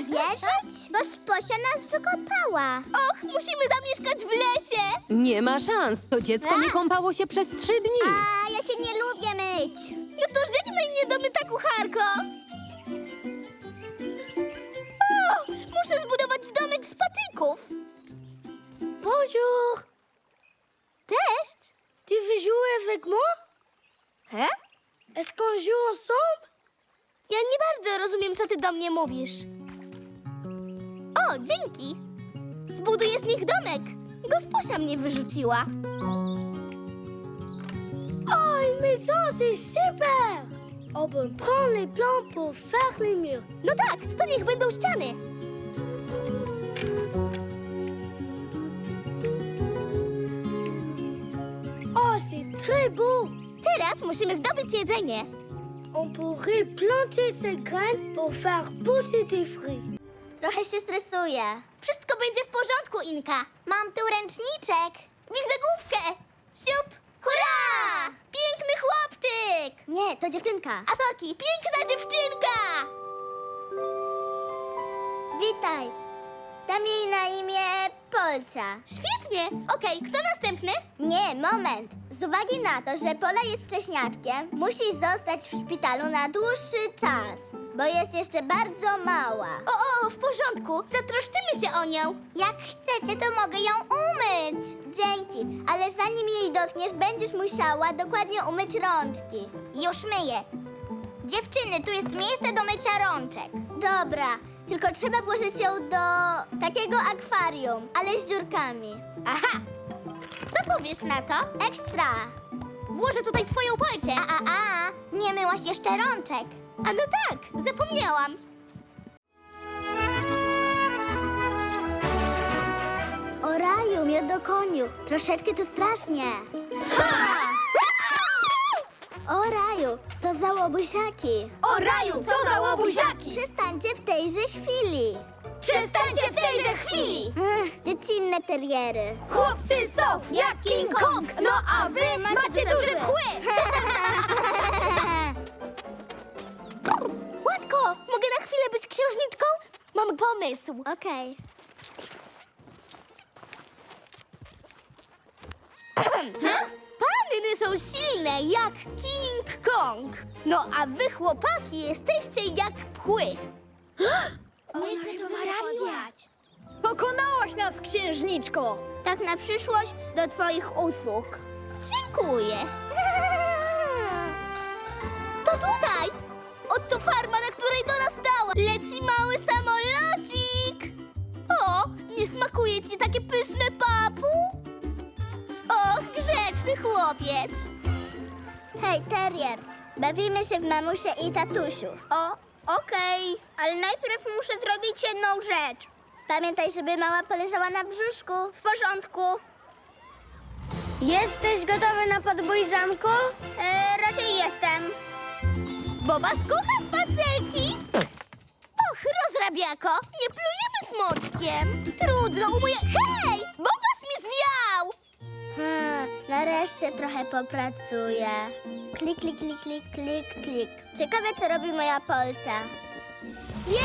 uwierzyć? Bo Sposia nas wykopała. Och, musimy zamieszkać w lesie! Nie ma szans. To dziecko nie kąpało się przez trzy dni. A ja się nie lubię myć. No to żegnaj mnie do myta kucharko! O, muszę zbudować domek z patyków. Bonjour. Cześć! Tu veux jouer avec moi? He? Est-ce qu'on joue ensemble? Ja nie bardzo rozumiem, co ty do mnie mówisz. O, dzięki! Zbuduję z nich domek. Gosposia mnie wyrzuciła. Une maison, c'est super! On peut prendre les plans pour faire les murs. No tak, to niech będą ściany. Oh, c'est très beau! Teraz musimy zdobyć jedzenie. On pourrait planter ces graines pour faire pousser des fruits. Trochę się stresuję. Wszystko będzie w porządku, Inka. Mam tu ręczniczek. Widzę główkę. Siup! Hurra! Piękny chłopczyk! Nie, to dziewczynka. A sorki, piękna dziewczynka! Witaj. Dam jej na imię Polcia. Świetnie! Okej, kto następny? Nie, moment. Z uwagi na to, że Pola jest wcześniaczkiem, musi zostać w szpitalu na dłuższy czas, bo jest jeszcze bardzo mała. O, o, w porządku. Zatroszczymy się o nią. Jak chcecie, to mogę ją umyć. Dzięki, ale zanim jej dotkniesz, będziesz musiała dokładnie umyć rączki. Już myję. Dziewczyny, tu jest miejsce do mycia rączek. Dobra, tylko trzeba włożyć ją do takiego akwarium, ale z dziurkami. Aha! Co powiesz na to? Ekstra! Włożę tutaj twoją palcie. A, a, a, nie myłaś jeszcze rączek. A no tak, zapomniałam. O raju, miodokoniu, troszeczkę tu strasznie. O raju, co za łobuziaki. O raju, co za łobuziaki! Przestańcie w tejże chwili. Przestańcie w tejże chwili! Ech, dziecinne teriery. Chłopcy są jak King Kong, no a wy macie duże kły! pomysł. Okej. Panny są silne jak King Kong. No a wy chłopaki jesteście jak pchły. Nieźle to rozmawiać. Pokonałaś nas, księżniczko! Tak na przyszłość do twoich usług. Dziękuję. To tutaj! Oto farma, na której dorastałem. Leci mały takie pyszne, papu? Och, grzeczny chłopiec. Hej, terrier, bawimy się w mamusie i tatusiów. O, okej, ale najpierw muszę zrobić jedną rzecz. Pamiętaj, żeby mała poleżała na brzuszku. W porządku. Jesteś gotowy na podbój zamku? E, raczej jestem. Boba skucha spacerki. Och, rozrabiako, nie plujemy smoczkiem. Trudno, umyję... Hej, Bobas mi zwiał! Hmm, nareszcie trochę popracuję. Klik, klik, klik, klik, klik, klik. Ciekawe, co robi moja polcia. Jeee!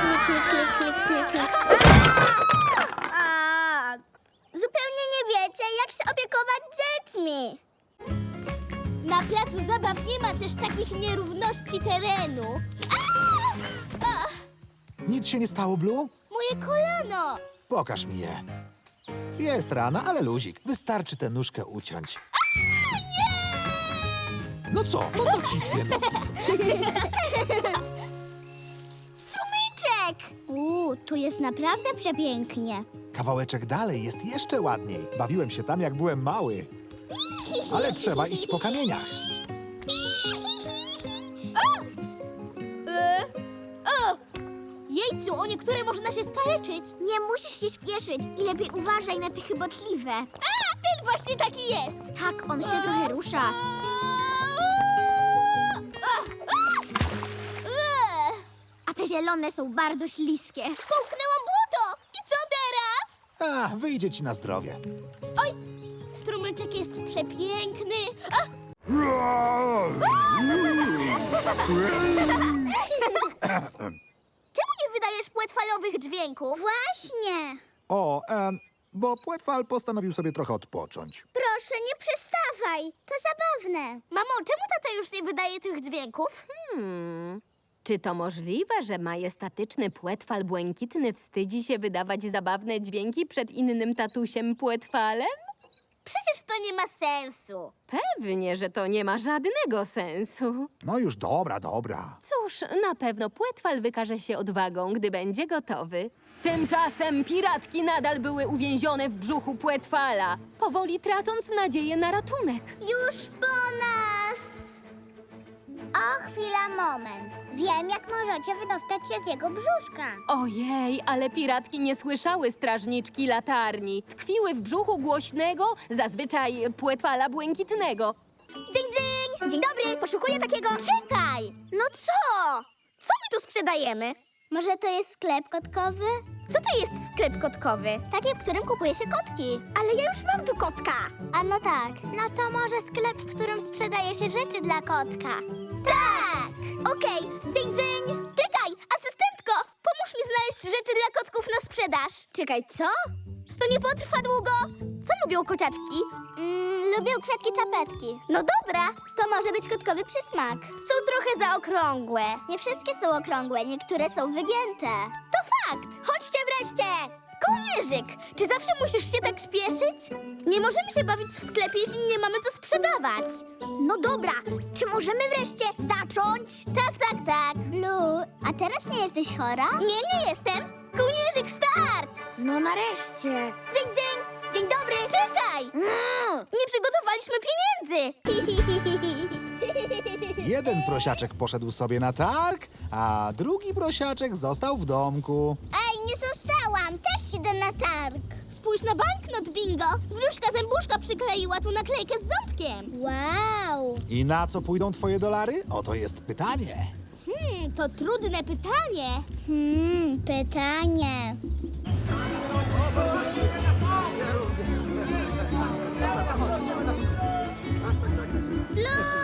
Klik, klik, klik, klik, klik, klik. A, Zupełnie nie wiecie, jak się opiekować dziećmi. Na placu zabaw nie ma też takich nierówności terenu. A! Nic się nie stało, Blue? moje kolano! Pokaż mi je. Jest rana, ale luzik. Wystarczy tę nóżkę uciąć. No co? No co ci nogi? Strumyczek! Uuu, tu jest naprawdę przepięknie. Kawałeczek dalej jest jeszcze ładniej. Bawiłem się tam, jak byłem mały. Ale trzeba iść po kamieniach. E, o! Jejciu, o niektóre można się skaleczyć. Nie musisz się śpieszyć i lepiej uważaj na te chybotliwe. A, ten właśnie taki jest! Tak, on się trochę rusza. A te zielone są bardzo śliskie. Połknęłam błoto! I co teraz? A, wyjdzie ci na zdrowie. Oj, strumyczek jest przepiękny. A, Czemu nie wydajesz płetwalowych dźwięków? Właśnie. O, em, bo Płetwal postanowił sobie trochę odpocząć. Proszę, nie przestawaj. To zabawne. Mamo, czemu tata już nie wydaje tych dźwięków? Hmm. Czy to możliwe, że majestatyczny płetwal błękitny wstydzi się wydawać zabawne dźwięki przed innym tatusiem płetwalem? Przecież to nie ma sensu. Pewnie, że to nie ma żadnego sensu. No już dobra, dobra. Cóż, na pewno płetwal wykaże się odwagą, gdy będzie gotowy. Tymczasem piratki nadal były uwięzione w brzuchu płetwala, powoli tracąc nadzieję na ratunek. Już po nas! O, chwila, moment. Wiem, jak możecie wydostać się z jego brzuszka. Ojej, ale piratki nie słyszały strażniczki latarni. Tkwiły w brzuchu głośnego, zazwyczaj płetwala błękitnego. Dzień, dzień! Dzień dobry, poszukuję takiego... Czekaj! No co? Co my tu sprzedajemy? Może to jest sklep kotkowy? Co to jest sklep kotkowy? Taki, w którym kupuje się kotki. Ale ja już mam tu kotka. A no tak. No to może sklep, w którym sprzedaje się rzeczy dla kotka. Tak! Okej, dzień, dzień! Czekaj, asystentko! Pomóż mi znaleźć rzeczy dla kotków na sprzedaż. Czekaj, co? To nie potrwa długo. Co lubią kociaczki? Mm, lubię kwiatki czapetki. No dobra, To może być kotkowy przysmak. są trochę zaokrągłe. Nie wszystkie są okrągłe, niektóre są wygięte. To fakt! Chodźcie wreszcie! Kołnierzyk, czy zawsze musisz się tak śpieszyć? Nie możemy się bawić w sklepie, jeśli nie mamy co sprzedawać. No dobra, czy możemy wreszcie zacząć? Tak, tak, tak. Blue, a teraz nie jesteś chora? Nie, nie jestem. Kołnierzyk, start! No nareszcie. Dzień, dzień, dzień dobry. Czekaj! Mm. Nie przygotowaliśmy pieniędzy. Jeden prosiaczek poszedł sobie na targ, a drugi prosiaczek został w domku. Ej, nie zostałam, też idę na targ. Spójrz na banknot, bingo. Wróżka zębuszka przykleiła tu naklejkę z ząbkiem. Wow. I na co pójdą twoje dolary? Oto jest pytanie. Hmm, to trudne pytanie. Hmm, pytanie. Blue!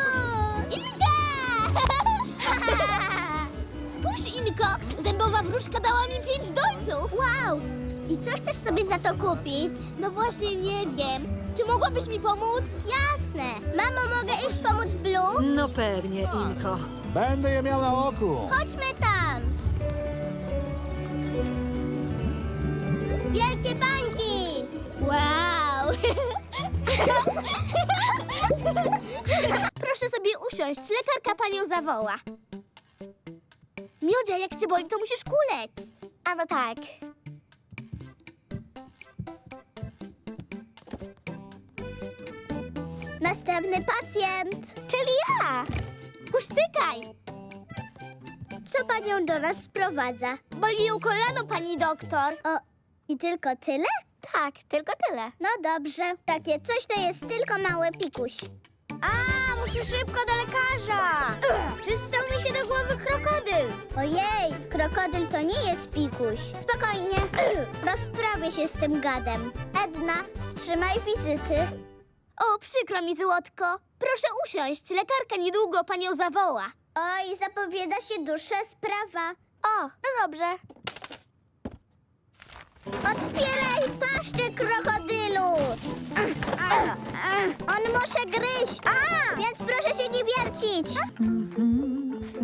Inko, zębowa wróżka dała mi pięć dolców. Wow! I co chcesz sobie za to kupić? No właśnie nie wiem. Czy mogłabyś mi pomóc? Jasne. Mamo, mogę iść pomóc Blue? No pewnie, Inko. Będę je miał na oku. Chodźmy tam. Wielkie bańki! Wow! Proszę sobie usiąść, lekarka panią zawoła. Miodzia, jak cię boli, to musisz kuleć. A no tak. Następny pacjent. Czyli ja. Pusztykaj. Co panią do nas sprowadza? Boli ją kolano, pani doktor. O, i tylko tyle? Tak, tylko tyle. No dobrze. Takie coś to jest tylko mały pikuś. A, muszę szybko do lekarza! Przystał mi się do głowy krokodyl. Ojej, krokodyl to nie jest pikuś. Spokojnie, rozprawię się z tym gadem. Edna, wstrzymaj wizyty. O, przykro mi, złotko. Proszę usiąść, lekarka niedługo panią zawoła. Oj, zapowiada się dłuższa sprawa. O, no dobrze. Otwieraj paszczę, krokodylu! On może gryźć, więc proszę się nie wiercić.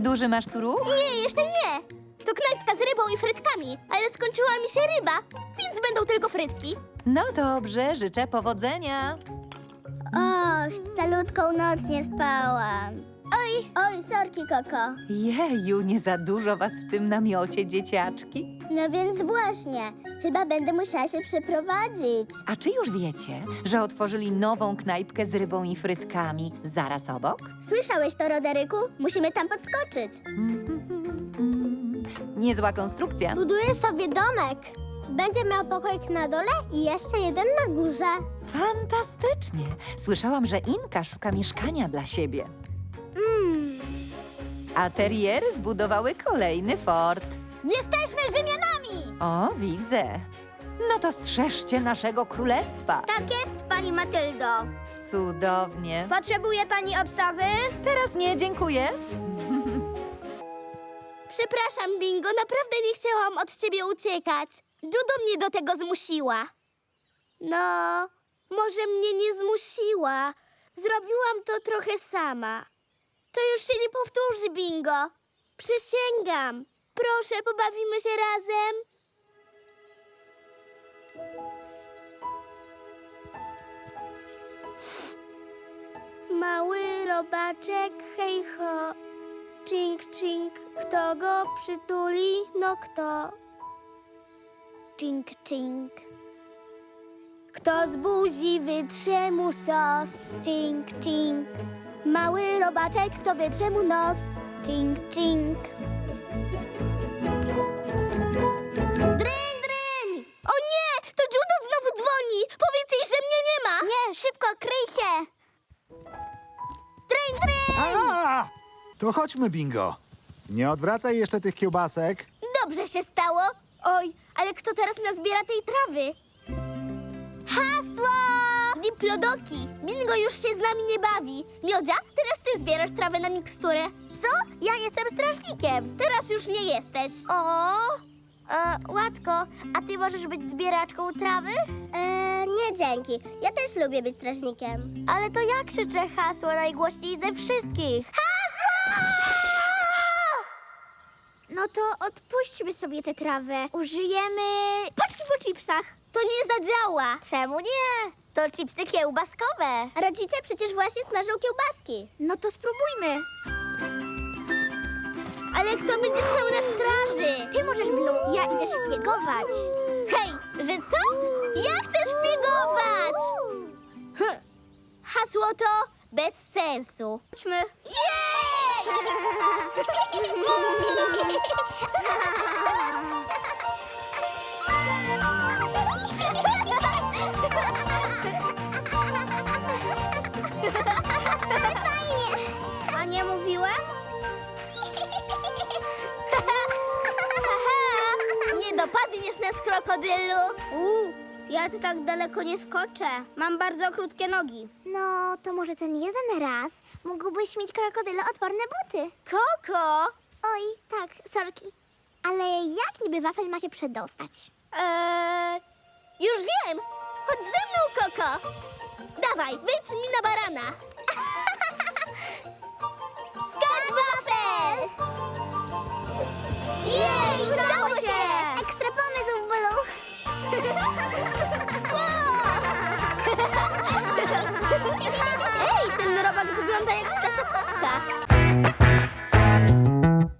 Duży masz tu ruch? Nie, jeszcze nie. To knajpka z rybą i frytkami, ale skończyła mi się ryba, więc będą tylko frytki. No dobrze, życzę powodzenia. Och, calutką noc nie spałam. Oj, oj, sorki, Koko. Jeju, nie za dużo was w tym namiocie, dzieciaczki. No więc właśnie, chyba będę musiała się przeprowadzić. A czy już wiecie, że otworzyli nową knajpkę z rybą i frytkami zaraz obok? Słyszałeś to, Roderyku? Musimy tam podskoczyć. Niezła konstrukcja. Buduję sobie domek. Będzie miał pokoik na dole i jeszcze jeden na górze. Fantastycznie. Słyszałam, że Inka szuka mieszkania dla siebie. Mm. A teriery zbudowały kolejny fort. Jesteśmy Rzymianami! O, widzę. No to strzeżcie naszego królestwa. Tak jest, pani Matyldo. Cudownie. Potrzebuje pani obstawy? Teraz nie, dziękuję. Przepraszam, Bingo, naprawdę nie chciałam od ciebie uciekać. Judo mnie do tego zmusiła. No, może mnie nie zmusiła. Zrobiłam to trochę sama. To już się nie powtórzy, Bingo. Przysięgam. Proszę, pobawimy się razem. Mały robaczek, hej ho. Cink, cink, kto go przytuli? No kto? Cink, cink. Kto z buzi wytrze mu sos? Cink, cink. Mały robaczek, kto wytrze mu nos? Cink, cink. Dryń, dryń! O nie! To Judo znowu dzwoni! Powiedz jej, że mnie nie ma! Nie, szybko, kryj się! Dryń, dryń! A! To chodźmy, bingo. Nie odwracaj jeszcze tych kiełbasek. Dobrze się stało. Oj, ale kto teraz nazbiera tej trawy? Hasło! Diplodoki! Bingo już się z nami nie bawi. Miodzia, teraz ty zbierasz trawę na miksturę. Co? Ja jestem strażnikiem. Teraz już nie jesteś. O, e, Łatko, a ty możesz być zbieraczką trawy? E, nie, dzięki. Ja też lubię być strażnikiem. Ale to ja krzyczę hasło najgłośniej ze wszystkich. Hasło! No to odpuśćmy sobie tę trawę. Użyjemy paczki po chipsach. To nie zadziała. Czemu nie? To chipsy kiełbaskowe. Rodzice przecież właśnie smażą kiełbaski. No to spróbujmy. Ale kto będzie stał na straży? Ty możesz, Blue, ja idę szpiegować. Hej, że co? Ja chcę szpiegować! Hm. Hasło to bez sensu. Chodźmy. Fajnie. A nie mówiłem? Nie dopadniesz nas, krokodylu. Uuu, ja tu tak daleko nie skoczę. Mam bardzo krótkie nogi. No, to może ten jeden raz mógłbyś mieć krokodyle odporne buty. Koko! Oj, tak, sorki. Ale jak niby wafel ma się przedostać? Eee, już wiem! Chodź ze mną, Koko! Dawaj, wyjdź mi na barana! Skacz, wafel! Jej, udało Ej, ten robak wygląda jak ptasia kopka.